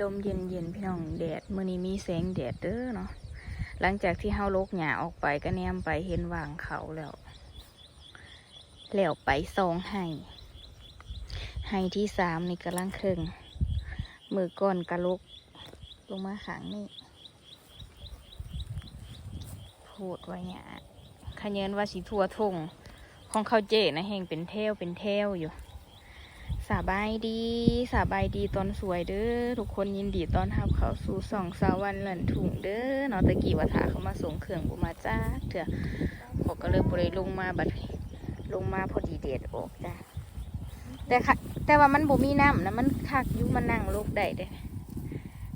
ลมเย็นเย็นๆพี่น้องแดดมื้อนี้มีแสงแดดเด้อเนาะหลังจากที่เฮาลกหญ้าออกไปก็แนมไปเห็นวางเขาแล้วแล้วไปซองให้ให้ที่สามนี่กำลังเครึ่งมือก้อนกระลกลงมาขางนี่โพดไว้เนี่ยขะเยินว่าสีทั่วทงของเขาเจนะแห่งเป็นเทวเป็นเทวอยู่ สบายดีสบายดีตอนสวยเด้อทุกคนยินดีตอนทับเขาสู่สองสาวันหลันถุงเด้อเนอตะกี้ว่าถาเขามาส่งเครื่องบุมาจ้าเถอะอก็เลยบริลงมาบัดลงมาพอดีเดดออกจ้าแต่ค่ะแต่ว่ามันบ่มีน้ำนะมันคักยุมันนั่งโลกได้เด้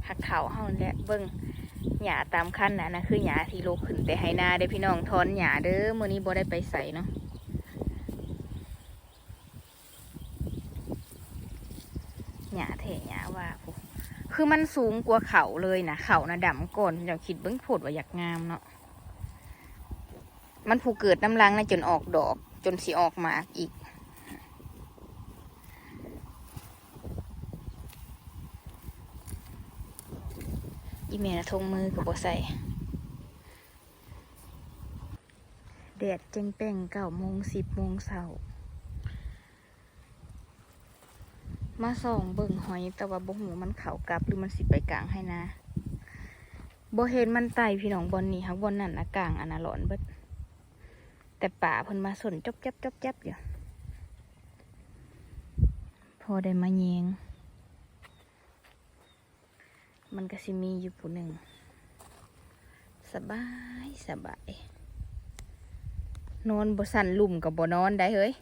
หักเถาเฮานี่แหละเบิ่งหญ้าตามขั้นนะนะคือหญ้าที่โลกขึ้นไปให้นาเด้พี่น้องทอนหญ้าเด้อมื้อนี้บ่ได้ไปใส่เนาะ หญ้าแท้หญ้าว่าผู้คือมันสูงกว่าเขาเลยนะเขานะดำก่อนเดี๋ยวคิดเบิ่งโพดว่าอยากงามเนาะมันผู้เกิดน้ำลังนะจนออกดอก จนสิออกหมากอีก อีเมลทงมือกับบใส่แดดเจงแป้งเก้าโมงสิบโมงเช้า มาส่องเบิ่งหอยแต่ว่าบ่หูมันเขากลับหรือมันสิไปกลางให้นะบ่เห็นมันไตพี่น้องบอนนี้ครับบอนนั่นนะกลางอันนะหลอนเบิดแต่ป่าเพิ่นมาสนจบจับจบจับอยู่พอได้มาแยงมันก็สิมีอยู่ผู้หนึ่งสบายสบายนอนบ่สั่นลุ่มกับบ่นอนได้เฮ้ย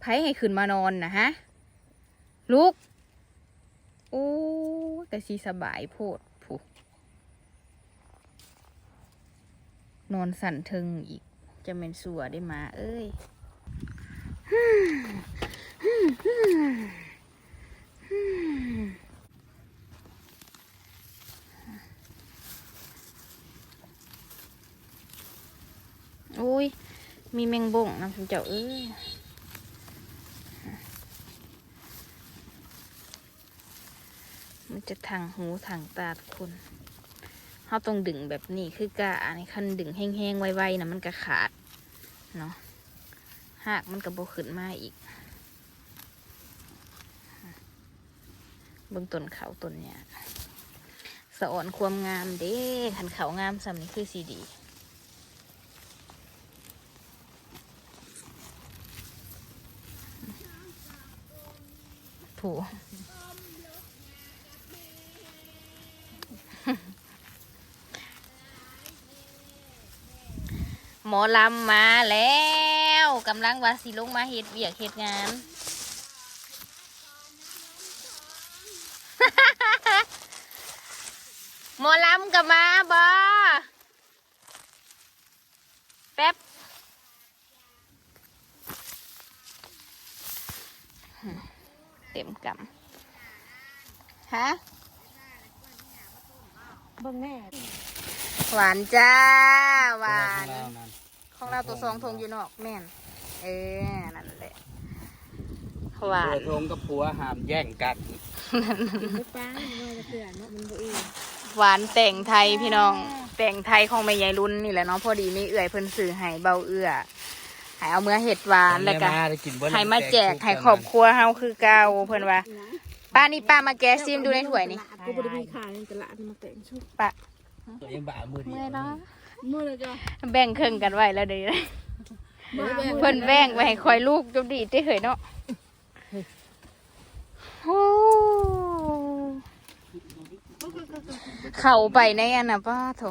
ไผให้ขึ้นมานอนนะฮะ ลูก โอ้แต่สีสบายโพดผู้นอนสั่นเทิงอีก จะเป็นสัวได้มา เอ้ยโอ้ย มีแมงบ่งนะคุณเจ้าเอ้ย มัน จะทางหูทางตาทุกคนเขาต้องดึงแบบนี้คือกะอันนี้คันดึงแห้งๆไวๆนะมันก็ขาดเนาะหากมันก็บขึ้นมาอีกเบื้องต้นเขาต้นเนี่ยสะอ่อนความงามเด้ขันเขางามสำนี่คือสีดีผู หมอลำมาแล้วกำลังว่าสิลงมาเฮ็ดเวียกเฮ็ดงาน หมอลำกับมาบอแป๊บเต็มกำฮะเบิ่งแม่หวานจ้าหวาน ของเราตัวสองทงอยู่นอกแม่น เออนั่นแหละหวานเปิดโรงกับผัวห้ามแย่งกันไม่ป้าว่าจะเสือเนาะมันบ่เองหวานแต่งไทยพี่น้อง แต่งไทยของแม่ยายรุ่นนี่แหละเนาะพอดีมีเอื่อยเพิ่นสื่อให้เบาเอื้อให้เอาเมื่อเห็ดหวานแล้วก็ได้กินเบิ้ลให้มาแจกให้ครอบครัวเฮาคือเก่าเพิ่นว่าป้านี่ป้ามาแกะซิมดูในถ้วยนี่ กูบ่ได้มีขายในตลาดมาแต่งชุดป้าตัวเองบ่ามือดี เมื่อยเนาะ มื้อละจ้ะแบ่งครึ่งกันไว้แล้วเด้อเพิ่นแบ่งไว้ให้คอยลูกจมดีได้เหยเนาะโอ้เข้าไปในอันน่ะป้าโถ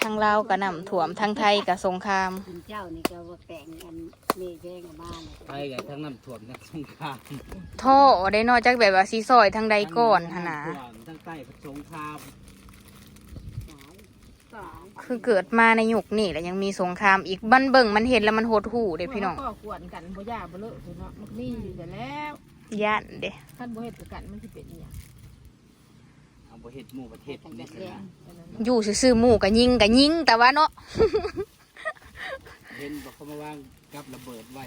ทางลาวก็น้ำท่วมทางไทยก็สงครามคุณเจ้านี่ก็ว่าแต่งกันเมย์แย่งกับบ้านไปกับทั้งน้ำท่วมทั้งสงครามท่อได้นอกจากแบบว่าซีซอยทางใดก่อนหนนะทั้งท่วมทั้งใต้สงคราม สองคือเกิดมาในยุคนี้แล้วยังมีสงครามอีกบันเบิ่งมันเห็นแล้วมันโหดหูเด้พี่น้องก็กวนกันบ่ยาบ่เลอะเนาะมันมีอยู่แต่แล้วย่านเด้คันบ่เฮ็ดกับกันมันสิเป็นอีหยังเอาประเทศหมู่ประเทศนี่สินะอยู่ซื่อๆหมู่ก็ยิงก็ยิงแต่ว่าเนาะเห็นบอกเขามาวางกับระเบิดไว้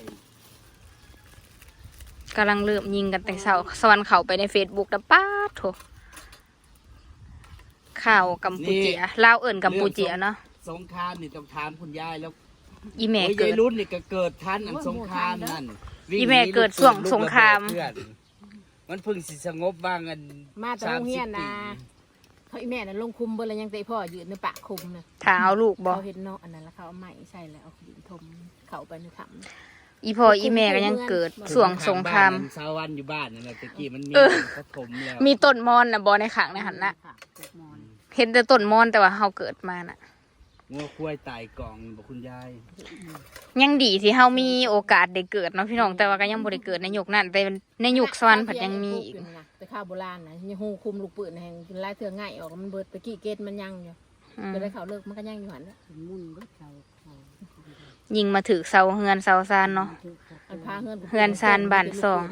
กำลังเริ่มยิงกันแต่เช้าสวรรค์เขาไปในเฟซบุ๊กนะป้าดโถ ข่าวกัมพูเจียลาวเอิ่นกัมพูเจียเนาะสงครามนี่ต้องถามคุณยายแล้วอีแม่โอ้ยเกิยายดรุ่นนี่ก็เกิดทันอันสงครามนั่นอีแม่เกิดช่วงสงครามเพื่อนมันเพิ่งสิสงบบ้างอันมาแต่โรงเรียนนะเขาอีแม่น่ะลงคุมเบอร์แล้วยังเตะพ่อยืนในปากคุมนะถ้าเอาลูกบ่เขาเห็นเนาะอันนั้นแล้วเขาเอาไม้ใส่แล้วเอาดินถมเขาไปในถ้ำอีพ่ออีแม่ก็ยังเกิดช่วงสงครามสาววันอยู่บ้านนั่นแหละตะกี้มันมีเออปฐมแล้วมีต้นมอนนะบ่ในขังในหันนะค่ะ เกิดมอนเห็นแต่ต้นมอนแต่ว่าเฮาเกิดมาน่ะงัวควายตายกล่องบอกคุณยายยังดีที่เฮามีโอกาสได้เกิดเนาะพี่น้องแต่ว่าก็ยังบ่ได้เกิดในยุคนั้นแต่ในยุคสวรรค์ผัดยังมีอีกไปข้าวโบราณนะยังหูคุมลูกปืนแห่งเป็นลายเถื่อง่ายออกมันเบิดตะกี้เกตมันยังอยู่อืมก็ได้เขาเลิกมันก็ยังอยู่หันน่ะเป็นมุ่นเบิดเขาเขายิงมาถึกเสาเฮือนเสาซานเนาะอันพาเฮือนเฮือนซานบ้านสอง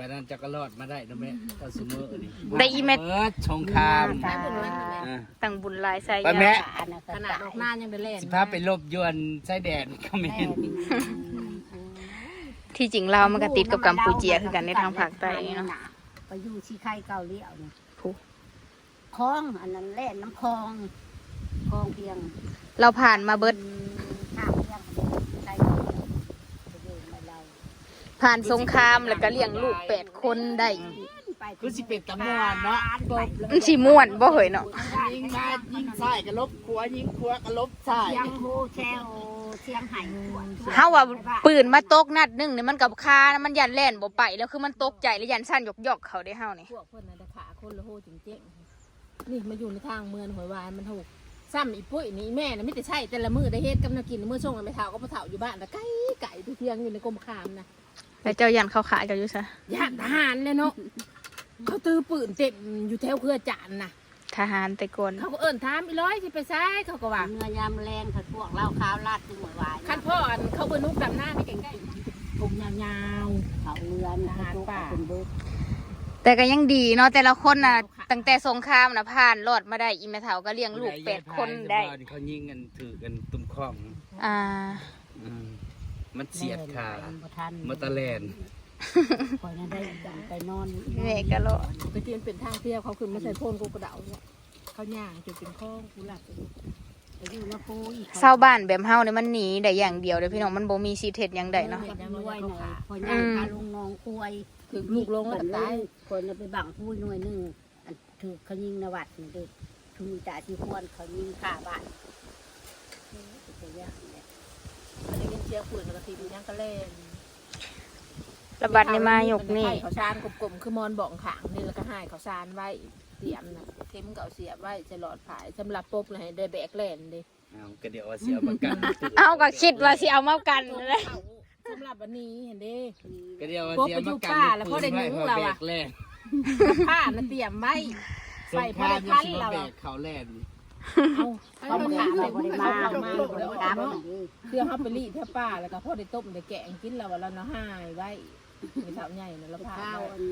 ไปนั่นจะก็รอดมาได้นะแม่ก็สมอนี่ได้อีเม็ด เบิดสงครามใช้บุญมันแม่อะ ตั้งบุญหลายใส่ไปแม่ ยาอันนั้นก็ขนาดออกหน้ายังได้เล่นสิพาไปลบยวนไส้แดนก็แม่นที่จริงเราวมันก็ติดกับกัมพูเจียคือกันในทางภาคใต้นี่เนาะ ไปอยู่ที่ไข่เกาเลี้ยวนี่ผู้ คลองอันนั้นแล่นน้ำคลองคลองเพียงเราผ่านมาเบิด ข้ามเพียงไข่เกาเลี้ยวไปอยู่มาเรา ผ่านสงครามแล้วก็เลี้ยงลูกแปดคนได้ไปคือสิเป็นตำนวนเนาะมันสิม่วนบ่เหยเนาะยิงมายิงซ้ายก็ลบขวายิงขวาก็ลบซ้ายเสียงโฮแซวเสียงไห่เฮาว่าปืนมาตกนัดหนึงนี่มันกับคานะมันยันแล่นบ่ไปแล้วคือมันตกใจแล้วยันสั้นยกๆเขาได้เฮานี่พวกเพื่อนน่ะได้ขาคนละโหจริงๆนี่มาอยู่ในทางเมืองหอยวายมันถูกซ้ำอีปุ้ยนี่อีแม่น่ะไม่แต่ใช่แต่ละมือได้เฮ็ดกับนากินมื้อช่วงนั้นไปเฒ่าก็ไปเฒ่าอยู่บ้านแต่ไก่ไก่ที่เที่ยงอยู่ในกรมคามนะ แล้วเจ้ายันเขาขาเจ้าอยู่ซะญาติทหารเลยเนาะเขาตื้อปืนเต็มอยู่แถวเครือจานน่ะ ทหารแต่ก่อนเขาก็เอิ้นถามอีร้อยสิไปซ้ายเขาก็ว่าเนื้อยามแรงถ้าพวกเหล้าขาวลาดตึงหวายคันพ่ออันเขาเบิ่นุกดำหน้าไม่เก่งๆผมยาวเขาเรือนเขาจุกเป็นเบิกแต่ก็ยังดีเนาะแต่ละคนน่ะตั้งแต่สงครามน่ะผ่านรอดมาได้อีแม่เฒ่าก็เลี้ยงลูกแปดคนได้เขายิงกันถือกันตุ้มข้องอ่าอื มมันเสียดขาบ่ทันมาตะแลนคอยนั้นได้ไปนอนแม่ก็รอดๆตะกี้มันเป็นทางเที่ยวเขาขึ้นมาใส่โพนกูกระเดาเนี่ยเขาย่างจนเป็นคลองกูหลับไปดูไปอยู่มาปูอีกเศร้าบ้านแบบเฮานี่มันหนีได้อย่างเดียวเด้อพี่น้องมันบ่มีสิทธิ์เฮ็ดหยังได้เนาะกับด้วยหน่อยพอย่างพาลุงน้องคุยถึงลูกลงแล้วก็ตายคนไปบังพูดหน่วยหนึ่งอันถือเขายิงนวัดนี่เด็กคือมีตาที่ควรเขายิงฆ่าบ้านตัว อย่างเนี่ยมันได้ยินเสียงปืนแล้วก็ทีดียังก็เล่นระบัดนี่มายกนี่เขาซานกลมๆคือมอนบ่องขางนี่แล้วก็ให้เขาซานไว้เตรียมนะเข็มเก่าเสียบไว้จะหลอดผายสำหรับปบเลยให้ได้แบกแล่นเด้เอาก็เดี๋ยวว่าเสียประกันเอาก็คิดว่าสิเอามากันเลยสำหรับวันนี้เห็นเด้ก็เดี๋ยวว่าพบเสียไปอยู่ประกันป่าแล้วพอได้หนูเราอะแบกแล่นผ้าน่ะเตรียมไว้สงครามยังสิมาแบกเขาแล่น เอาเขาเขาบมาริขายมาเราบบริริมามาบริแล้กรรมเนาะเครื่อเขาไปรีดแท่ป้าแล้วก็พอได้ต้มได้แกงกินแล้วแล้วเนาะหายไว้มีเท้าใหญ่นะแล้วผ้าข้าวไว้อัน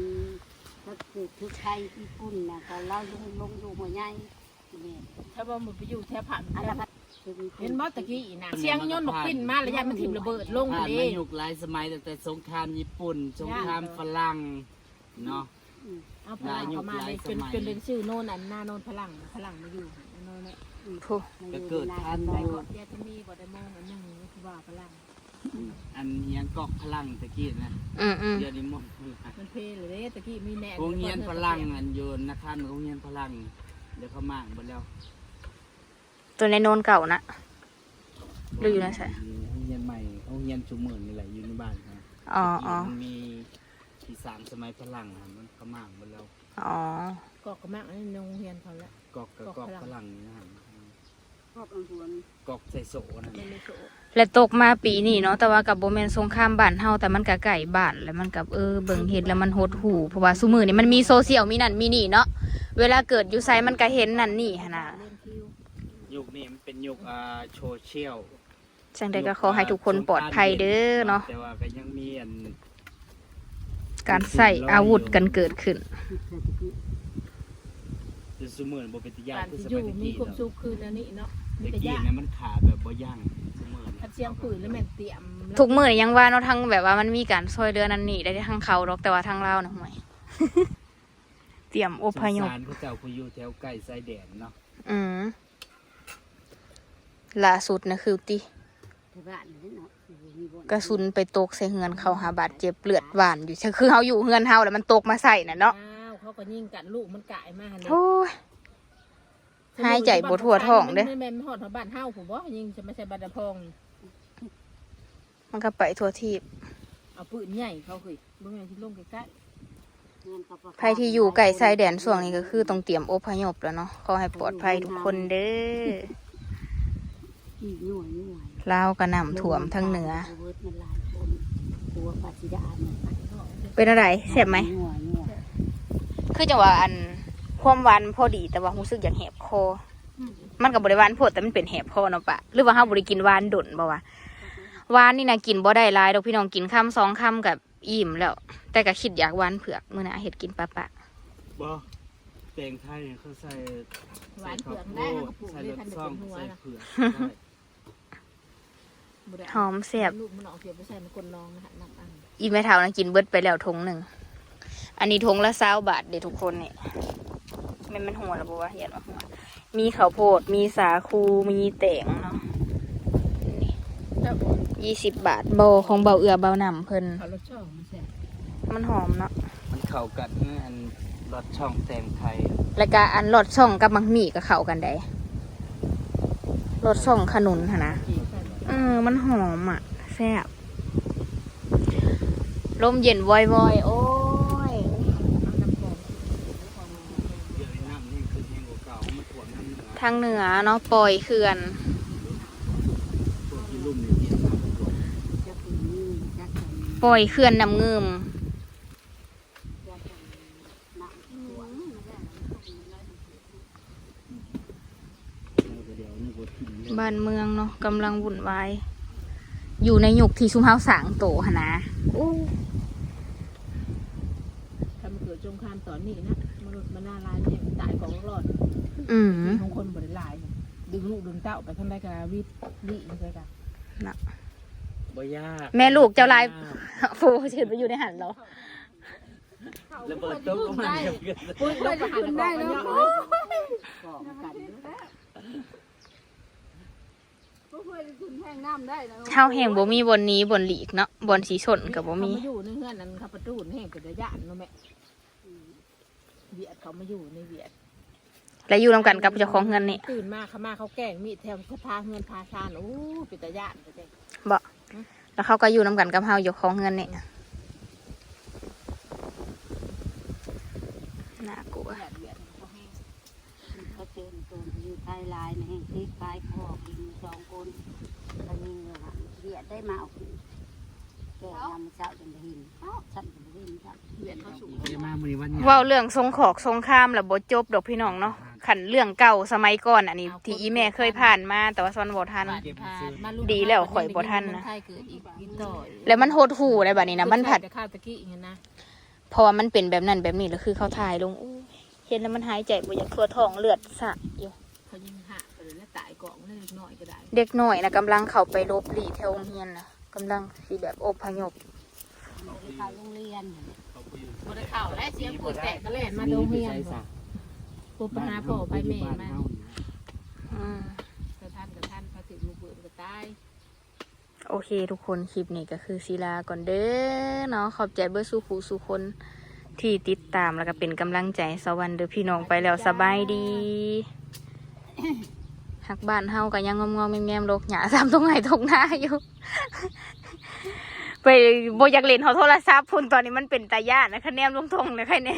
นักสืบทุกไทยญี่ปุ่นนะเขาเล่าลงลงอยู่หัวใหญ่นี่ถ้าว่ามันไปอยู่แท่ผันอันละพัดเห็นมอตะกี้อีนะเสียงยนต์บอกปิ้นมาแล้วยันมันถิ่มระเบิดลงผ่านเลมาย ยุคหลายสมัยตั้งแต่สงครามญี่ปุ่น สงครามฝรั่งเนาะ เอาพลังเข้ามาเลยจนจนเป็นชื่อโน่นอันหน้าโน่นพลังพลังมาอยู่ โน่นเนี่ยผู้ก็เกิดทันไปอยู่ก่อนแกจะมีบ่ได้มองอันหนึ่งคือว่าพลังอันเฮียนกอกพลังตะกี้นะอืมอืมเดี๋ยวนี้หมดมันเพลเลยเด้ตะกี้มีแหน่โรงเรียนพลังอันโยนนะครับโรงเรียนพลัง เดี๋ยวเขามางหมดแล้ว ตัวในโนนเก่านะหรืออยู่ในใส่โรงเรียนใหม่โรงเรียนชุมเมือนนี่แหละอยู่ในบ้านครับอ๋ออ๋อมันมีที่สามสมัยพลังอะมันเขามางหมดแล้วอ๋อกอกกระมังในโรงเรียนเขาละกอกกับกอกพลังนี่นะครับ พวกอังวนกอกใส่โสนะมันไม่โสและตกมาปีนี้เนาะแต่ว่ากับโบแมนสงครามบ้านเฮาแต่มันก็ไก่บ้านแล้วมันกับเออเบิ่งเห็นแล้วมันหดหูเพราะว่าซุมือนี่มันมีโซเชียลมีนั่นมีนี่เนาะเวลาเกิดอยู่ไซมันก็เห็นนั่นนี่หั่นน่ะเล่นคิวยุคนี้มันเป็นยุคอ่าโซเชียลจังใดก็ขอให้ทุกคนปลอดภัยเด้อเนาะแต่ว่าก็ยังมีอันการใส่อาวุธกันเกิดขึ้นจะสมือนบ่เป็นตะยานการคือที่สอยู่มัยตะมีกี้ความเนาะ สุขคืนอันนี้เนาะมีตะแต่กี้ยากเนี่ยมันขาดแบบบ่ยั่งสมือนคัดเสียงปืนแล้วแม่นเตรียมทุกมือนี่ยังว่าเนาะทั้งแบบว่ามันมีการซอยเรือนั่นนี่ได้ทั้งเขาดอกแต่ว่าทั้งเรานะห่วย เตรียมอพยสงพสารพระเจ้าผู้อยู่แถวใกล้ชายแดนเนาะอืมล่าสุดนะคือติ ที่บ้านนี่เนาะมีบ่นกระสุนไปตกใส่เฮือนเขาหาบาดเจ็บเลือดหวานอยู่คือเขาอยู่เฮือนเฮาแล้วมันตกมาใส่น่ะเนาะอ้าวเขาก็ยิงกันลูกมันกลายมาหั่นเด้โอ้ย หายใจบ่ทั่วท้องเด้แม่นแม่นฮอดบ้านเฮาผมบ่ยิงจะไม่ใช่บ้านตะพองมันก็ไปทั่วทีบเอาปืนใหญ่เขาคือบ่แม่นที่ลงใกล้เงินกับใครที่อยู่ไก่ชายแดนช่วงนี้ก็คือต้องเตรียมอพยพแล้วเนาะขอให้ปลอดภัยทุกคนเด้อที่หน่วยหน่วยลาวก็น้ำท่วมทั้งเหนือ เวิร์ดมันหลายคนตัวปัจจิดาเนี่ยเป็นอะไรแซ่บไหม หน่วยหน่วยคือจังว่าอัน ความหวานพอดีแต่ว่ารู้สึกอย่างแหบคอ มันกับบริวานโพดแต่มันเป็นแหบคอเนาะปะหรือว่าเฮาบริกินหวานดนบ่วะหวานนี่นะกินบ่ได้หลายดอกพี่น้องกินคำสองคำกับอิ่มแล้ว แต่ก็คิดอยากหวานเผือกมื้อหน่ะเฮ็ดกินปะปะบ่แตงไทยเนี่ยเขาใส่ๆหวานเผือกได้แล้วก็ปลูกใส่ได้รทันสได้ช่องเป็นหัวใส่นะเผือกได้บ่ได้หอมแซ่บลูกมันออกเสียไปใส่ในคนนองนะฮะน้ำอันอีแม่เฒ่านะกินเบิดไปแล้วทงหนึ่งอันนี้ทงละ20บาทเด้ทุกคนนี่แม่นมันหัวแล้วบ่วะเห็นว่าหัว มีข้าวโพด มีสาคู มีแตงเนาะเจ้าบอกยี่สิบบาทเบาของเบาเอือเบาหนำเพิ่นเขารสช่องมันแซ่บมันหอมเนาะ มันเข้ากันนะอันรสช่องแตงไทยแล้วก็อันรสช่องกับมังมี่ก็เข้ากันได้รสช่องขนุนหั่นนะจีบใส่หมดเออ มันหอมอะ แซ่บลมเย็นวอยๆโอ้ย เอาน้ำปลอม เดี๋ยวนี้น้ำนี่คือแห้งกว่าเก่ามันถ่วงน้ำเหนือ ทางเหนือเนาะปล่อยเขื่อน ปล่อยเขื่อนนำเงิมบ้านเมืองเนาะกำลังวุ่นวายอยู่ในยุคที่ชุมเฮาสางโตหนนะโอ้ถ้ามันเกิดสงครามตอนนี้นะ มนุษย์มันน่าร้ายเนี่ยตายของรอดอืมของคนบริลายเนี่ยดึงลูกดึงเต้าไปทางใดกับวิทย์วิไม่ใช่กันบ่ยากแม่ลูกเจ้าลายโฟเชิญไปอยู่ในหันเราระเบิดตุ้มมาเกือบเกือบปุ้ยเราจะหันได้แล้วก่อกันเฮาแห่งบ่มีบนนี้บนหลีกเนาะบนสีชนกับบ่มีเขามาอยู่ในเฮือนนั้นเขาประตูนแห้งเป็นระยะเนาะแม่ เวียดเขามาอยู่ในเวียดและอยู่นํกันกับเจ้าของเงินนี่ตื่นมาเขามาเขาแกล้งมีดแทงสะพาเฮือนพาชานโอ้เป็นตะยานไปเจ้บ่แล้วเขาก็อยู่นํกันกับเฮาอยู่ของเงินนี่น่ากลัวเวียดเวียดเขาแห้งเขาเจอตัวอยู่ท้ายลายในคลิปคลายคอกินสองคนเขายิงเลยค่ะเบียดได้มาเอาแก่ยำเจ้าจนได้หินฉันจนได้หินจ้ะเวียดเขาสูงจะมามื้อนี้วันนี้ เว้าเรื่องสงขอกสงครามแล้วบ่จบดอกพี่น้องเนาะขันเรื่องเก่าสมัยก่อนอันนี้ ที่อีแม่เคยผ่านมาแต่ว่าซอนบ่ทัน ดีแล้วข่อยบ่ทันนะไทยเกิดอีกอีกต่อแล้วมันโหดหูได้บัดนี้นะมันผัดข้าวตะกี้อย่างนั้นนะเพราะว่ามันเป็นแบบนั้นแบบนี้แล้วคือเขาถ่ายลงอู้เห็นแล้วมันหายใจบ่อยากทั่วท้องเลือดสะอยู่เขายิงหักไปเลยแล้วตายกล่องเล็กน้อยก็ได้เด็กน้อยนะกำลังเข้าไปลบหลีแถวโรงเรียนนะกำลังสิแบบอพยพ ไปเข้าโรงเรียนบนข่าวและเสียงปืนแตกก็เล่นมาโรงเรียนปุ๊บไปหาพ่อไปแม่มาอืมกระทันกระทันพอถึงลูกเบิดก็ตายโอเคทุกคนคลิปนี้ก็คือศิลาก่อนเด้อเนาะขอบใจเบอร์สู่ผู้สู่คนที่ติดตามแล้วก็เป็นกำลังใจสวรรค์เด้อพี่น้องไปแล้วสบายดีหักบ้านเฮาก็ยังงอมๆแง้มๆโลกหยาซ้ำตรงไหนตรงหน้าอยู่ ไปโบอยากเล่นเขาโทรศัพท์พุ่นตอนนี้มันเป็นตาย่านนะคะแนมลงทงเลยใครแน่